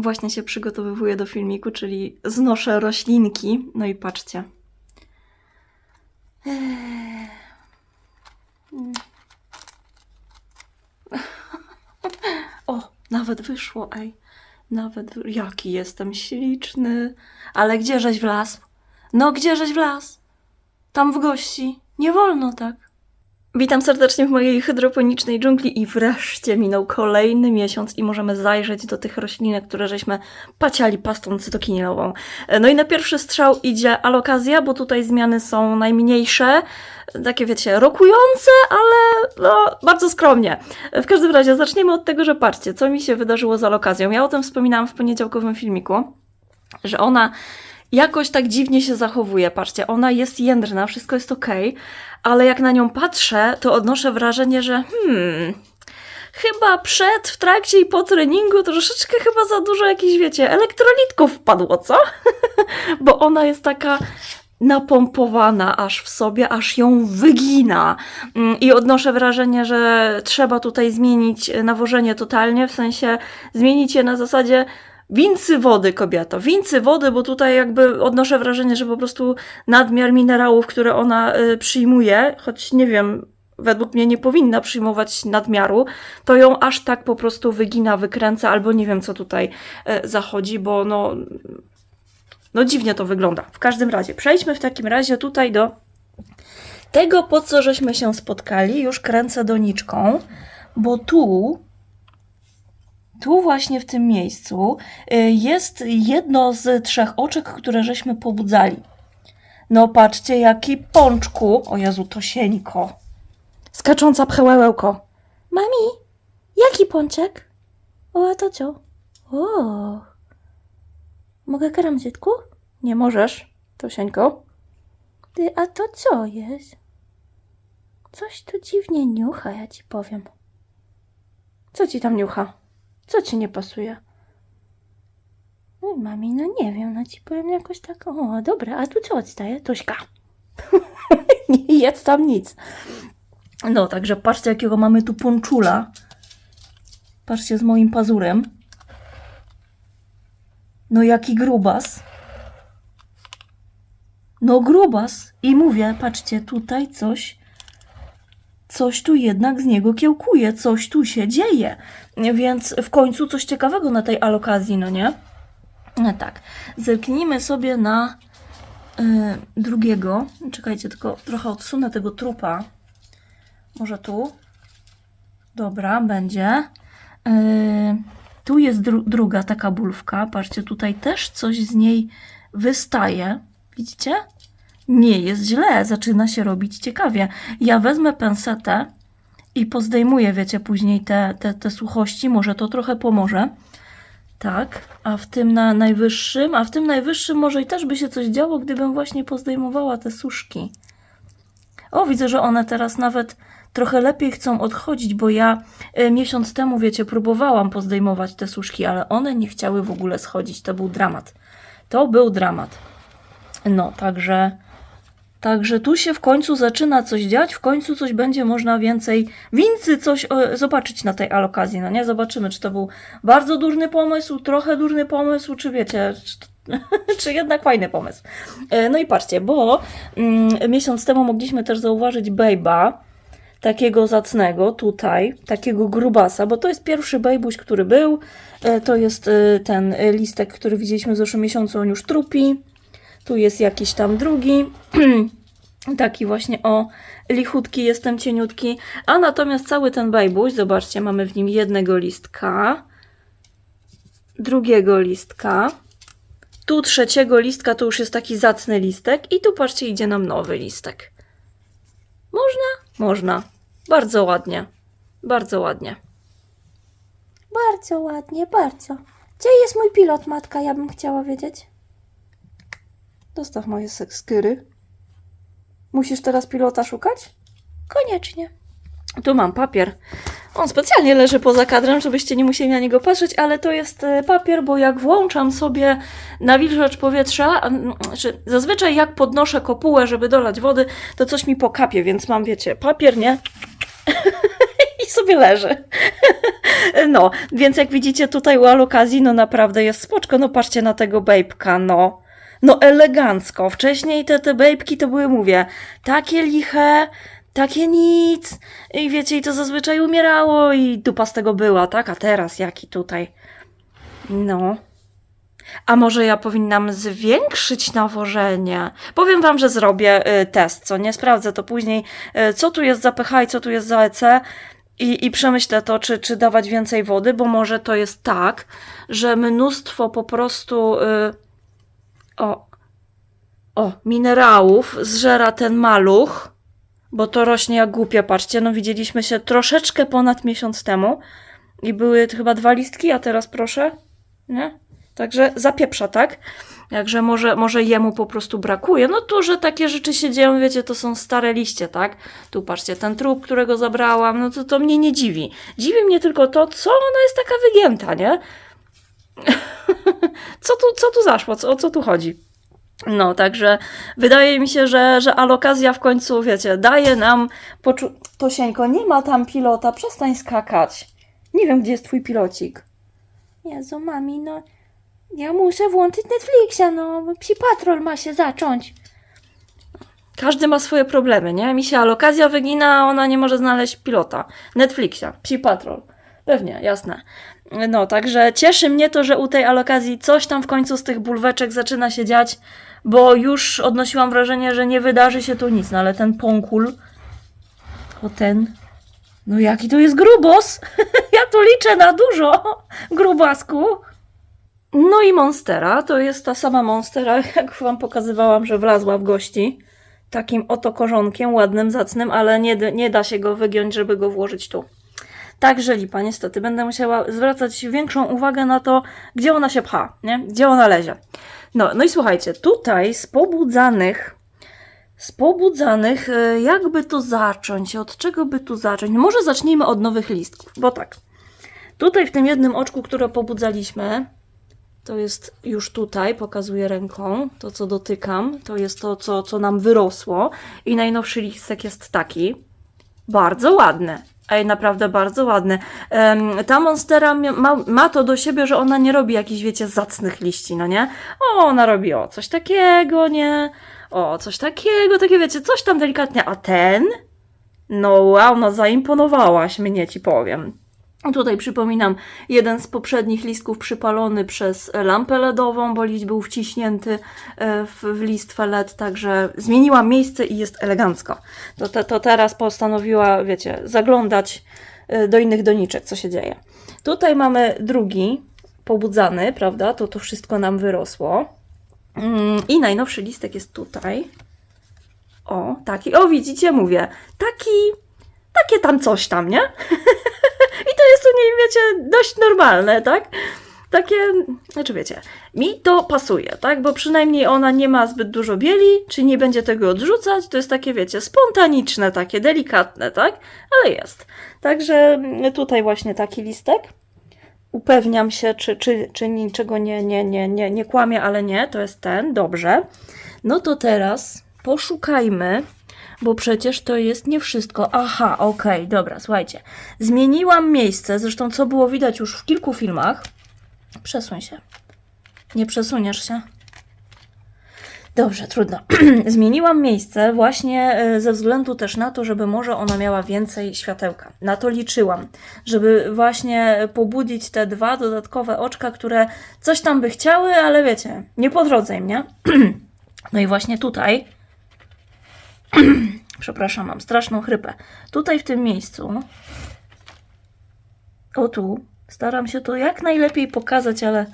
Właśnie się przygotowywuję do filmiku, czyli znoszę roślinki. No i patrzcie. Eee. O, nawet wyszło, ej. Nawet, jaki jestem śliczny. Ale gdzie żeś wlazł? No gdzie żeś wlazł? Tam w gości. Nie wolno tak. Witam serdecznie w mojej hydroponicznej dżungli i wreszcie minął kolejny miesiąc i możemy zajrzeć do tych roślinek, które żeśmy paciali pastą cytokinilową. No i na pierwszy strzał idzie alokazja, bo tutaj zmiany są najmniejsze, takie wiecie, rokujące, ale no, bardzo skromnie. W każdym razie zacznijmy od tego, że patrzcie, co mi się wydarzyło z alokazją. Ja o tym wspominałam w poniedziałkowym filmiku, że ona jakoś tak dziwnie się zachowuje. Patrzcie, ona jest jędrna, wszystko jest okej, ale jak na nią patrzę, to odnoszę wrażenie, że hmm, chyba przed, w trakcie i po treningu troszeczkę chyba za dużo jakichś, wiecie, elektrolitków wpadło, co? Bo ona jest taka napompowana aż w sobie, aż ją wygina. Mm, I odnoszę wrażenie, że trzeba tutaj zmienić nawożenie totalnie, w sensie zmienić je na zasadzie wincy wody, kobieto, wincy wody, bo tutaj jakby odnoszę wrażenie, że po prostu nadmiar minerałów, które ona y, przyjmuje, choć nie wiem, według mnie nie powinna przyjmować nadmiaru, to ją aż tak po prostu wygina, wykręca, albo nie wiem, co tutaj y, zachodzi, bo no, no dziwnie to wygląda. W każdym razie, przejdźmy w takim razie tutaj do tego, po co żeśmy się spotkali. Już kręcę doniczką, bo tu tu właśnie w tym miejscu y, jest jedno z trzech oczek, które żeśmy pobudzali. No patrzcie, jaki pączku. O Jezu, to sieńko. Skacząca pchełełko. Mami, jaki pączek? O, to co? O. Mogę karamzytku? Nie możesz, to sieńko. Ty, a to co jest? Coś tu dziwnie niucha, ja ci powiem. Co ci tam niucha? Co ci nie pasuje? No mami, no nie wiem, no ci powiem jakoś tak, o dobra, a tu co odstaje? Tośka. nie jedz tam nic. No, także patrzcie jakiego mamy tu ponczula. Patrzcie z moim pazurem. No jaki grubas. No grubas. I mówię, patrzcie, tutaj coś coś tu jednak z niego kiełkuje, coś tu się dzieje. Więc w końcu coś ciekawego na tej alokazji, no nie? No tak. Zerknijmy sobie na y, drugiego. Czekajcie, tylko trochę odsunę tego trupa. Może tu? Dobra, będzie. Y, tu jest dru druga taka bulwka. Patrzcie, tutaj też coś z niej wystaje. Widzicie? Nie jest źle, zaczyna się robić ciekawie. Ja wezmę pensetę i pozdejmuję, wiecie, później te, te, te suchości, może to trochę pomoże. Tak, a w tym na najwyższym, a w tym najwyższym może i też by się coś działo, gdybym właśnie pozdejmowała te suszki. O, widzę, że one teraz nawet trochę lepiej chcą odchodzić, bo ja e, miesiąc temu, wiecie, próbowałam pozdejmować te suszki, ale one nie chciały w ogóle schodzić. To był dramat. To był dramat. No, także, także tu się w końcu zaczyna coś dziać, w końcu coś będzie można więcej, wincy coś e, zobaczyć na tej alokazji, no nie? Zobaczymy, czy to był bardzo durny pomysł, trochę durny pomysł, czy wiecie, czy, czy jednak fajny pomysł. E, No i patrzcie, bo mm, miesiąc temu mogliśmy też zauważyć Bejba, takiego zacnego tutaj, takiego grubasa, bo to jest pierwszy bejbuś, który był, E, to jest ten listek, który widzieliśmy w zeszłym miesiącu, on już trupi, tu jest jakiś tam drugi. Taki właśnie o lichutki, jestem cieniutki. A natomiast cały ten bajbuś, zobaczcie, mamy w nim jednego listka, drugiego listka. Tu trzeciego listka to już jest taki zacny listek i tu patrzcie, idzie nam nowy listek. Można? Można. Bardzo ładnie. Bardzo ładnie. Bardzo ładnie, bardzo. Gdzie jest mój pilot, matka? Ja bym chciała wiedzieć. Dostaw moje sekskiery. Musisz teraz pilota szukać? Koniecznie. Tu mam papier. On specjalnie leży poza kadrem, żebyście nie musieli na niego patrzeć, ale to jest e, papier, bo jak włączam sobie nawilżacz powietrza, znaczy zazwyczaj jak podnoszę kopułę, żeby dolać wody, to coś mi pokapie, więc mam, wiecie, papier, nie? I sobie leży. No, więc jak widzicie tutaj u alokazji, no naprawdę jest spoczko. No patrzcie na tego bejbka, no. No elegancko. Wcześniej te, te bejbki to były, mówię, takie liche, takie nic. I wiecie, i to zazwyczaj umierało i dupa z tego była, tak? A teraz jaki tutaj? No. A może ja powinnam zwiększyć nawożenie? Powiem wam, że zrobię y, test, co nie? Sprawdzę to później, y, co tu jest za pH i co tu jest za EC i, i przemyślę to, czy, czy dawać więcej wody, bo może to jest tak, że mnóstwo po prostu y, o, o, minerałów zżera ten maluch, bo to rośnie jak głupie, patrzcie, no widzieliśmy się troszeczkę ponad miesiąc temu i były chyba dwa listki, a teraz proszę, nie? Także zapieprza, tak? Jakże może, może jemu po prostu brakuje. No to, że takie rzeczy się dzieją, wiecie, to są stare liście, tak? Tu patrzcie, ten trup, którego zabrałam, no to, to mnie nie dziwi. Dziwi mnie tylko to, co ona jest taka wygięta, nie? co, tu, co tu zaszło? Co, o co tu chodzi? No, także wydaje mi się, że, że alokazja w końcu, wiecie, daje nam poczu... Tosieńko, nie ma tam pilota, przestań skakać. Nie wiem, gdzie jest twój pilocik. Jezu, mami, no. Ja muszę włączyć Netflixa, no. Psi Patrol ma się zacząć. Każdy ma swoje problemy, nie? Mi się alokazja wygina, a ona nie może znaleźć pilota. Netflixia, Psi Patrol. Pewnie, jasne. No, także cieszy mnie to, że u tej alokazji coś tam w końcu z tych bulweczek zaczyna się dziać, bo już odnosiłam wrażenie, że nie wydarzy się tu nic, no ale ten pąkul, o ten, no jaki to jest grubos! ja tu liczę na dużo, grubasku. No i Monstera, to jest ta sama Monstera, jak wam pokazywałam, że wlazła w gości. Takim oto korzonkiem, ładnym, zacnym, ale nie, nie da się go wygiąć, żeby go włożyć tu. Także lipa, niestety. Będę musiała zwracać większą uwagę na to, gdzie ona się pcha, nie? Gdzie ona lezie. No, no i słuchajcie, tutaj z pobudzanych, z pobudzanych, e, jakby to zacząć, od czego by tu zacząć? Może zacznijmy od nowych listków, bo tak. Tutaj w tym jednym oczku, które pobudzaliśmy, to jest już tutaj, pokazuję ręką, to co dotykam, to jest to, co, co nam wyrosło. I najnowszy listek jest taki. Bardzo ładny. Ej, naprawdę bardzo ładny. Em, ta monstera ma, ma to do siebie, że ona nie robi jakichś, wiecie, zacnych liści, no nie? O, ona robi o, coś takiego, nie? O, coś takiego, takie wiecie, coś tam delikatnie. A ten? No wow, no zaimponowałaś mnie, ci powiem. Tutaj przypominam, jeden z poprzednich listków przypalony przez lampę LEDową, bo liść był wciśnięty e, w, listwę LED, także zmieniła miejsce i jest elegancko. To, to, to teraz postanowiła, wiecie, zaglądać e, do innych doniczek, co się dzieje. Tutaj mamy drugi, pobudzany, prawda? To to wszystko nam wyrosło. Mm, I najnowszy listek jest tutaj. O, taki. O, widzicie, mówię. Taki, takie tam coś tam, nie? I to jest u niej, wiecie, dość normalne, tak? Takie, znaczy wiecie, mi to pasuje, tak? Bo przynajmniej ona nie ma zbyt dużo bieli, czy nie będzie tego odrzucać. To jest takie, wiecie, spontaniczne, takie delikatne, tak? Ale jest. Także tutaj właśnie taki listek. Upewniam się, czy, czy, czy niczego nie, nie, nie, nie, nie kłamie, ale nie, to jest ten, dobrze. No to teraz poszukajmy bo przecież to jest nie wszystko. Aha, okej, dobra, słuchajcie. Zmieniłam miejsce, zresztą co było widać już w kilku filmach. Przesuń się. Nie przesuniesz się. Dobrze, trudno. Zmieniłam miejsce właśnie e, ze względu też na to, żeby może ona miała więcej światełka. Na to liczyłam, żeby właśnie pobudzić te dwa dodatkowe oczka, które coś tam by chciały, ale wiecie, nie po drodze im, nie? No i właśnie tutaj przepraszam, mam straszną chrypę. Tutaj w tym miejscu, o tu, staram się to jak najlepiej pokazać, ale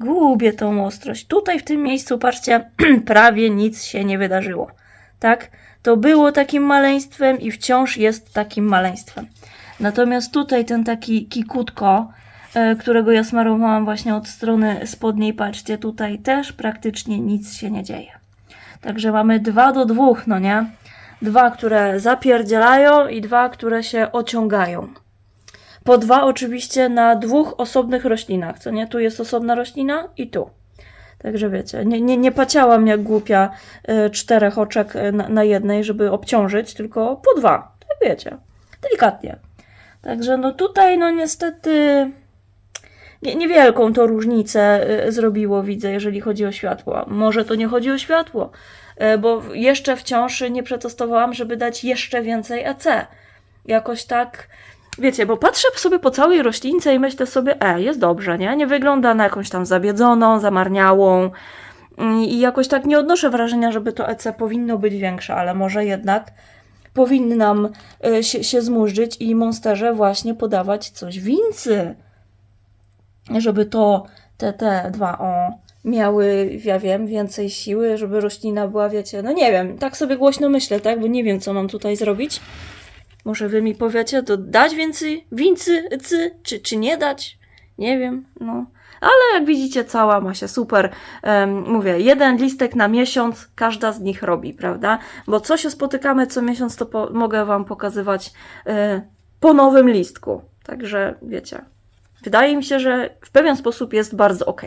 gubię tą ostrość. Tutaj w tym miejscu, patrzcie, prawie nic się nie wydarzyło. Tak? To było takim maleństwem i wciąż jest takim maleństwem. Natomiast tutaj ten taki kikutko, e, którego ja smarowałam właśnie od strony spodniej, patrzcie, tutaj też praktycznie nic się nie dzieje. Także mamy dwa do dwóch, no nie? Dwa, które zapierdzielają i dwa, które się ociągają. Po dwa oczywiście na dwóch osobnych roślinach, co nie? Tu jest osobna roślina i tu. Także wiecie, nie, nie, nie paciałam jak głupia y, czterech oczek y, na, na jednej, żeby obciążyć, tylko po dwa. Tak wiecie, delikatnie. Także no tutaj no niestety nie, niewielką to różnicę y, zrobiło, widzę, jeżeli chodzi o światło. Może to nie chodzi o światło, y, bo jeszcze wciąż nie przetestowałam, żeby dać jeszcze więcej EC. Jakoś tak, wiecie, bo patrzę sobie po całej roślince i myślę sobie, e, jest dobrze, nie? Nie wygląda na jakąś tam zabiedzoną, zamarniałą Mm, i jakoś tak nie odnoszę wrażenia, żeby to EC powinno być większe, ale może jednak powinnam y, się, się zmurzyć i monsterze właśnie podawać coś wincy żeby to te, te dwa o miały, ja wiem, więcej siły, żeby roślina była, wiecie, no nie wiem, tak sobie głośno myślę, tak, bo nie wiem, co mam tutaj zrobić. Może wy mi powiecie, to dać więcej wincy, cy, czy, czy nie dać? Nie wiem, no. Ale jak widzicie, cała ma się super. Em, mówię, jeden listek na miesiąc, każda z nich robi, prawda? Bo co się spotykamy co miesiąc, to po, mogę wam pokazywać e, po nowym listku. Także wiecie, Wydaje mi się, że w pewien sposób jest bardzo ok.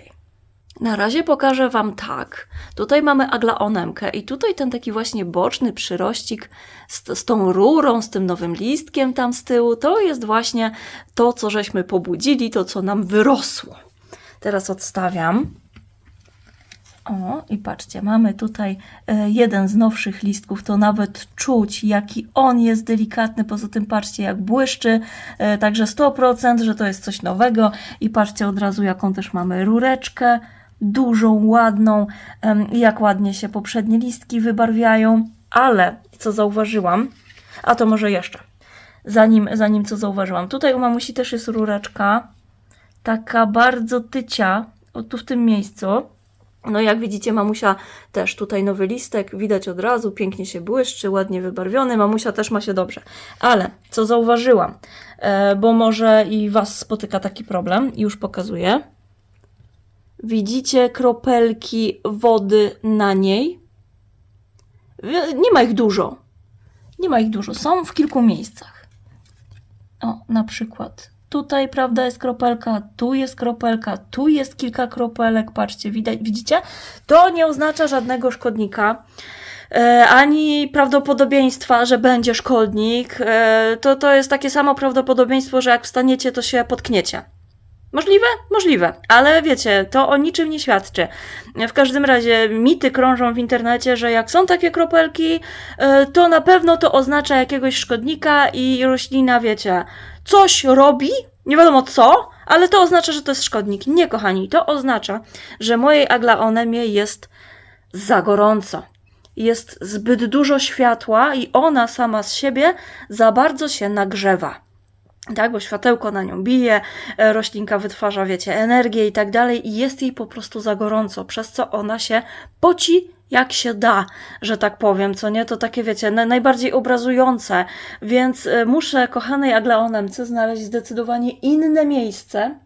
Na razie pokażę Wam tak. Tutaj mamy aglaonemkę i tutaj ten taki właśnie boczny przyrościk z, z tą rurą, z tym nowym listkiem tam z tyłu, to jest właśnie to, co żeśmy pobudzili, to, co nam wyrosło. Teraz odstawiam. O, i patrzcie, mamy tutaj e, jeden z nowszych listków, to nawet czuć, jaki on jest delikatny. Poza tym, patrzcie, jak błyszczy, e, także 100%, że to jest coś nowego. I patrzcie od razu, jaką też mamy rureczkę, dużą, ładną, jak ładnie się poprzednie listki wybarwiają. Ale co zauważyłam, a to może jeszcze, zanim, zanim co zauważyłam, tutaj u mamusi też jest rureczka, taka bardzo tycia, o tu w tym miejscu. No jak widzicie, mamusia też tutaj nowy listek, widać od razu, pięknie się błyszczy, ładnie wybarwiony, mamusia też ma się dobrze. Ale co zauważyłam, e, bo może i Was spotyka taki problem, już pokazuję. Widzicie kropelki wody na niej? E, Nie ma ich dużo. Nie ma ich dużo, są w kilku miejscach. O, na przykład tutaj, prawda, jest kropelka, tu jest kropelka, tu jest kilka kropelek, patrzcie, widać, widzicie? To nie oznacza żadnego szkodnika, e, ani prawdopodobieństwa, że będzie szkodnik. E, to, to jest takie samo prawdopodobieństwo, że jak wstaniecie, to się potkniecie. Możliwe? Możliwe, ale wiecie, to o niczym nie świadczy. W każdym razie mity krążą w internecie, że jak są takie kropelki, e, to na pewno to oznacza jakiegoś szkodnika i roślina, wiecie, coś robi, nie wiadomo co, ale to oznacza, że to jest szkodnik. Nie, kochani, to oznacza, że mojej aglaonemie jest za gorąco. Jest zbyt dużo światła i ona sama z siebie za bardzo się nagrzewa. Tak, bo światełko na nią bije, e, roślinka wytwarza, wiecie, energię i tak dalej, i jest jej po prostu za gorąco, przez co ona się poci jak się da, że tak powiem, co nie? To takie, wiecie, na, najbardziej obrazujące, więc e, muszę kochanej Aglaonemce znaleźć zdecydowanie inne miejsce,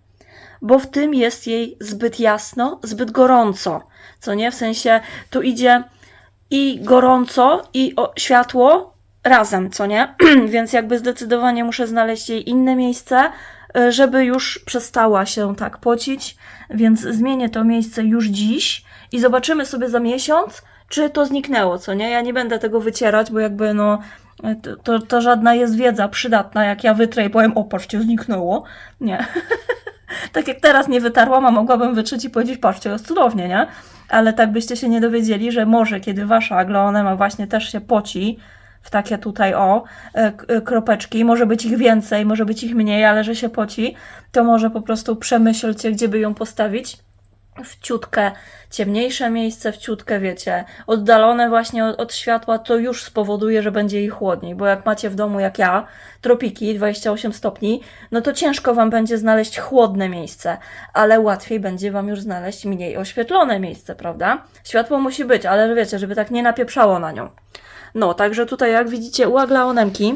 bo w tym jest jej zbyt jasno, zbyt gorąco, co nie? W sensie tu idzie i gorąco, i o, światło razem, co nie? Więc jakby zdecydowanie muszę znaleźć jej inne miejsce, y, żeby już przestała się tak pocić, więc zmienię to miejsce już dziś i zobaczymy sobie za miesiąc, czy to zniknęło, co nie? Ja nie będę tego wycierać, bo jakby no to, to, to żadna jest wiedza przydatna, jak ja wytrę i powiem, o patrzcie, zniknęło. Nie. tak jak teraz nie wytarłam, a mogłabym wytrzeć i powiedzieć, patrzcie, jest cudownie, nie? Ale tak byście się nie dowiedzieli, że może kiedy wasza aglaonema właśnie też się poci, w takie tutaj o e, e, kropeczki, może być ich więcej, może być ich mniej, ale że się poci, to może po prostu przemyślcie, gdzie by ją postawić. W ciutkę ciemniejsze miejsce, w ciutkę, wiecie, oddalone właśnie od, od światła, to już spowoduje, że będzie jej chłodniej, bo jak macie w domu, jak ja, tropiki 28 stopni, no to ciężko wam będzie znaleźć chłodne miejsce, ale łatwiej będzie wam już znaleźć mniej oświetlone miejsce, prawda? Światło musi być, ale wiecie, żeby tak nie napieprzało na nią. No, także tutaj jak widzicie u aglaonemki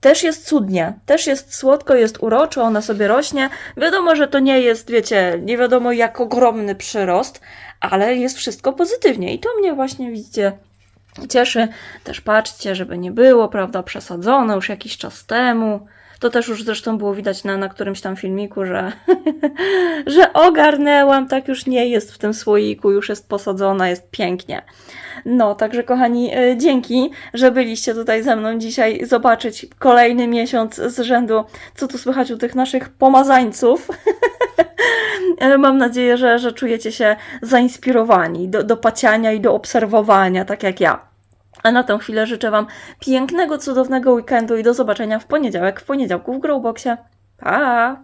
też jest cudnie, też jest słodko, jest uroczo, ona sobie rośnie. Wiadomo, że to nie jest, wiecie, nie wiadomo jak ogromny przyrost, ale jest wszystko pozytywnie i to mnie właśnie, widzicie, cieszy. Też patrzcie, żeby nie było, prawda, przesadzone już jakiś czas temu. To też już zresztą było widać na, na którymś tam filmiku, że, że ogarnęłam, tak już nie jest w tym słoiku, już jest posadzona, jest pięknie. No, także kochani, e, dzięki, że byliście tutaj ze mną dzisiaj zobaczyć kolejny miesiąc z rzędu, co tu słychać u tych naszych pomazańców. E, Mam nadzieję, że, że czujecie się zainspirowani do, do paciania i do obserwowania, tak jak ja. A na tę chwilę życzę Wam pięknego, cudownego weekendu i do zobaczenia w poniedziałek, w poniedziałku w Growboxie. Pa!